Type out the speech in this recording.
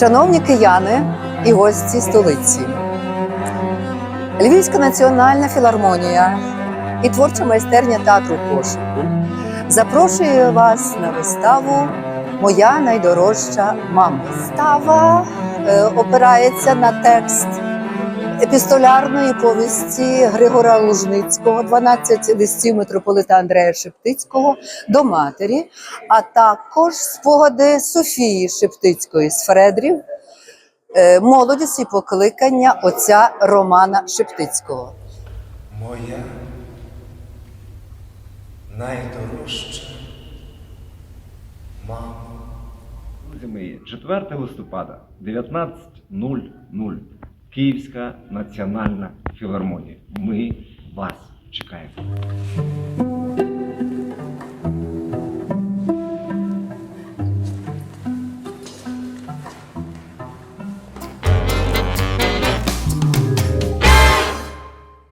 Шановні кияни і гості столиці, Львівська національна філармонія і творча майстерня театру пошуку запрошує вас на виставу Моя найдорожча мама. Вистава е, опирається на текст епістолярної повісті Григора Лужницького, 12 листів митрополита Андрея Шептицького до матері, а також спогади Софії Шептицької з Фредрів, е, молодість і покликання отця Романа Шептицького. Моя найдорожча мама. Друзі мої, 4 листопада, 19.00. Київська національна філармонія. Ми вас чекаємо.